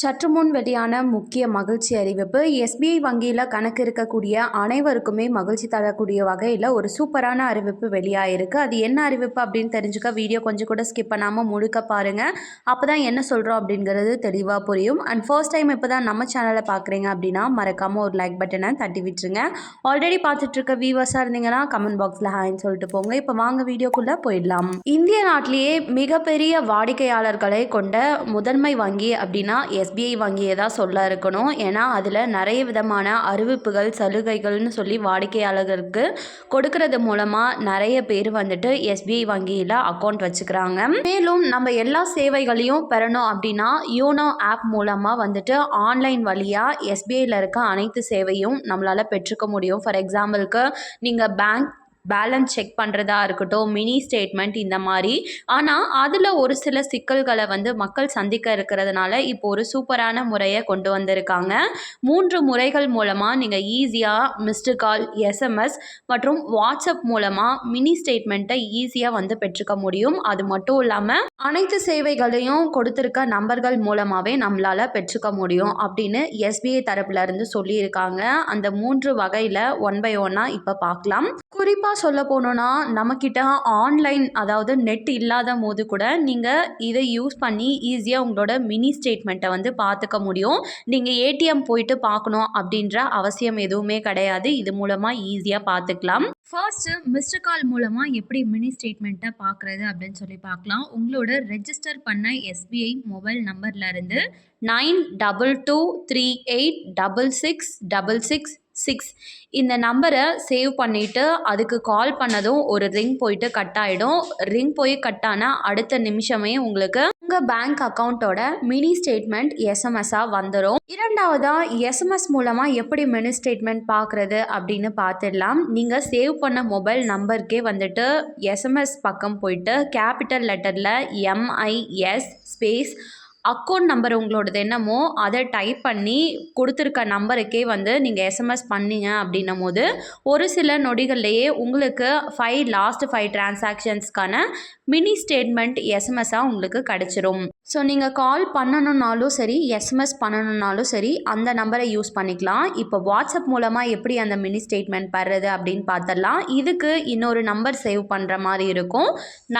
சற்று முன் வெளியான முக்கிய மகிழ்ச்சி அறிவிப்பு எஸ்பிஐ வங்கியில் கணக்கு இருக்கக்கூடிய அனைவருக்குமே மகிழ்ச்சி தரக்கூடிய வகையில் ஒரு சூப்பரான அறிவிப்பு வெளியாயிருக்கு. அது என்ன அறிவிப்பு அப்படின்னு தெரிஞ்சுக்க வீடியோ கொஞ்சம் கூட ஸ்கிப் பண்ணாமல் முழுக்க பாருங்கள் அப்போ தான் என்ன சொல்கிறோம் அப்படிங்கிறது தெளிவாக புரியும். அண்ட் ஃபர்ஸ்ட் டைம் இப்போ தான் நம்ம சேனலை பார்க்குறீங்க அப்படின்னா மறக்காமல் ஒரு லைக் பட்டனை தட்டி விட்டுருங்க. ஆல்ரெடி பார்த்துட்ருக்க வியூவர்ஸாக இருந்தீங்கன்னா கமெண்ட் பாக்ஸில் ஹாய்ன்னு சொல்லிட்டு போங்க. இப்போ வாங்க வீடியோக்குள்ளே போயிடலாம். இந்திய நாட்டிலேயே மிகப்பெரிய வாடிக்கையாளர்களை கொண்ட முதன்மை வங்கி அப்படின்னா எஸ் எஸ்பிஐ வங்கியை தான் சொல்ல இருக்கணும். ஏன்னா அதில் நிறைய விதமான அறிவிப்புகள் சலுகைகள்னு சொல்லி வாடிக்கையாளர்களுக்கு கொடுக்கறது மூலமாக நிறைய பேர் வந்துட்டு எஸ்பிஐ வங்கியில் அக்கௌண்ட் வச்சுக்கிறாங்க. மேலும் நம்ம எல்லா சேவைகளையும் பெறணும் அப்படின்னா யூனோ ஆப் மூலமாக வந்துட்டு ஆன்லைன் வழியாக எஸ்பிஐயில் இருக்க அனைத்து சேவையும் நம்மளால் பெற்றுக்க முடியும். ஃபார் எக்ஸாம்பிளுக்கு நீங்கள் பேங்க் பேலன்ஸ் செக் பண்ணுறதா இருக்கட்டும் மினி ஸ்டேட்மெண்ட் இந்த மாதிரி. ஆனால் அதில் ஒரு சில சிக்கல்களை வந்து மக்கள் சந்திக்க இருக்கிறதுனால இப்போ ஒரு சூப்பரான முறையை கொண்டு வந்திருக்காங்க. மூன்று முறைகள் மூலமாக நீங்கள் ஈஸியாக மிஸ்டு கால் எஸ்எம்எஸ் மற்றும் வாட்ஸ்அப் மூலமாக மினி ஸ்டேட்மெண்ட்டை ஈஸியாக வந்து பெற்றுக்க முடியும். அது மட்டும் இல்லாமல் அனைத்து சேவைகளையும் கொடுத்துருக்க நம்பர்கள் மூலமாகவே நம்மளால் பெற்றுக்க முடியும் அப்படின்னு எஸ்பிஐ தரப்புலேருந்து சொல்லியிருக்காங்க. அந்த மூன்று வகையில் ஒன் பை ஒன்னாக இப்போ பார்க்கலாம். குறிப்பாக சொல்ல போனோன்னா நம்மக்கிட்ட ஆன்லைன் அதாவது நெட் இல்லாத போது கூட நீங்கள் இதை யூஸ் பண்ணி ஈஸியாக உங்களோட மினி ஸ்டேட்மெண்ட்டை வந்து பார்த்துக்க முடியும். நீங்கள் ஏடிஎம் போயிட்டு பார்க்கணும் அப்படின்ற அவசியம் எதுவுமே கிடையாது. இது மூலமாக ஈஸியாக பார்த்துக்கலாம் ஃபர்ஸ்ட்டு மிஸ்டர் கால் மூலமாக எப்படி மினி ஸ்டேட்மெண்ட்டை பார்க்குறது அப்படின்னு சொல்லி பார்க்கலாம் உங்களோட ரெஜிஸ்டர் பண்ண எஸ்பிஐ மொபைல் நம்பர்லேருந்து nine double two three eight double six double six six. இந்த நம்பரை சேவ் பண்ணிவிட்டு அதுக்கு கால் பண்ணதும் ஒரு ரிங் போயிட்டு கட் ஆகிடும் ரிங் போய் கட் ஆனால் அடுத்த நிமிஷமே உங்களுக்கு உங்கள் பேங்க் அக்கௌண்ட்டோட மினி ஸ்டேட்மெண்ட் எஸ்எம்எஸ்ஸாக வந்துடும் இரண்டாவதாக எஸ்எம்எஸ் மூலமாக எப்படி மினி ஸ்டேட்மெண்ட் பார்க்குறது அப்படின்னு பார்த்துடலாம் நீங்கள் சேவ் பண்ண மொபைல் நம்பருக்கே வந்துட்டு எஸ்எம்எஸ் பக்கம் போயிட்டு கேபிட்டல் லெட்டரில் எம்ஐஎஸ் ஸ்பேஸ் அக்கௌண்ட் நம்பர் உங்களோடது என்னமோ அதை டைப் பண்ணி கொடுத்துருக்க நம்பருக்கே வந்து நீங்கள் எஸ்எம்எஸ் பண்ணீங்க அப்படின்னும் போது ஒரு சில நொடிகள்லையே உங்களுக்கு ஃபைவ் லாஸ்ட் ஃபைவ் டிரான்சாக்ஷன்ஸ்க்கான மினி ஸ்டேட்மெண்ட் எஸ்எம்எஸ்ஸாக உங்களுக்கு கிடச்சிரும். ஸோ நீங்கள் கால் பண்ணணுன்னாலும் சரி எஸ்எம்எஸ் பண்ணணுன்னாலும் சரி அந்த நம்பரை யூஸ் பண்ணிக்கலாம். இப்போ வாட்ஸ்அப் மூலமாக எப்படி அந்த மினி ஸ்டேட்மெண்ட் படுறது அப்படின்னு பார்த்துடலாம் இதுக்கு இன்னொரு நம்பர் சேவ் பண்ணுற மாதிரி இருக்கும்.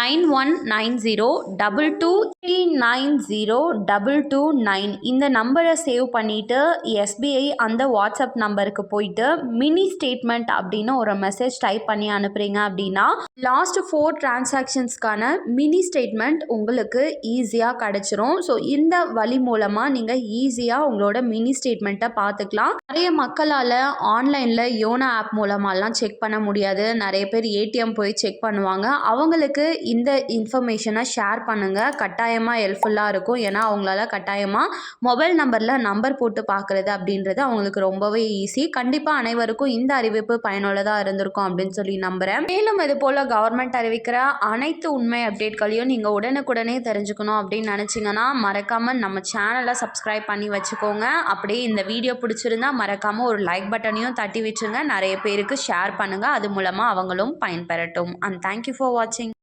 Nine one nine zero double two three nine zero double two nine இந்த நம்பரை சேவ் பண்ணிவிட்டு எஸ்பிஐ அந்த வாட்ஸ்அப் நம்பருக்கு போயிட்டு மினி ஸ்டேட்மெண்ட் அப்படின்னு ஒரு மெசேஜ் டைப் பண்ணி அனுப்புகிறீங்க அப்படின்னா லாஸ்ட் ஃபோர் டிரான்சாக்ஷன்ஸ்க்கான மினி ஸ்டேட்மெண்ட் உங்களுக்கு ஈஸியாக கிடச்சிரும். ஸோ இந்த வழி மூலமாக நீங்கள் ஈஸியாக உங்களோட மினி ஸ்டேட்மெண்ட்டை பார்த்துக்கலாம். நிறைய மக்களால் ஆன்லைனில் யோனா ஆப் மூலமாலாம் செக் பண்ண முடியாது. நிறைய பேர் ஏடிஎம் போய் செக் பண்ணுவாங்க. அவங்களுக்கு இந்த இன்ஃபர்மேஷனை ஷேர் பண்ணுங்கள் கட்டாயமாக ஹெல்ப்ஃபுல்லாக இருக்கும். ஏன்னா அவங்களால கட்டாயமாக மொபைல் நம்பரில் நம்பர் போட்டு பார்க்குறது அப்படின்றது அவங்களுக்கு ரொம்பவே ஈஸி கண்டிப்பாக அனைவருக்கும் இந்த அறிவிப்பு பயனுள்ளதாக இருந்திருக்கும் அப்படின்னு சொல்லி நம்புகிறேன் மேலும் இது போல் கவர்மெண்ட் அறிவிக்கிற அனைத்து உண்மை அப்டேட்களையும் நீங்கள் உடனுக்குடனே தெரிஞ்சுக்கணும் அப்படின்னு நினச்சிங்கன்னா மறக்காமல் நம்ம சேனலை சப்ஸ்கிரைப் பண்ணி வச்சுக்கோங்க. அப்படியே இந்த வீடியோ பிடிச்சிருந்தா மறக்காமல் ஒரு லைக் பட்டனையும் தட்டி விட்டுருங்க நிறைய பேருக்கு ஷேர் பண்ணுங்கள் அது மூலமாக அவங்களும் பயன்பெறட்டும். அண்ட் தேங்க்யூ ஃபார் வாட்சிங்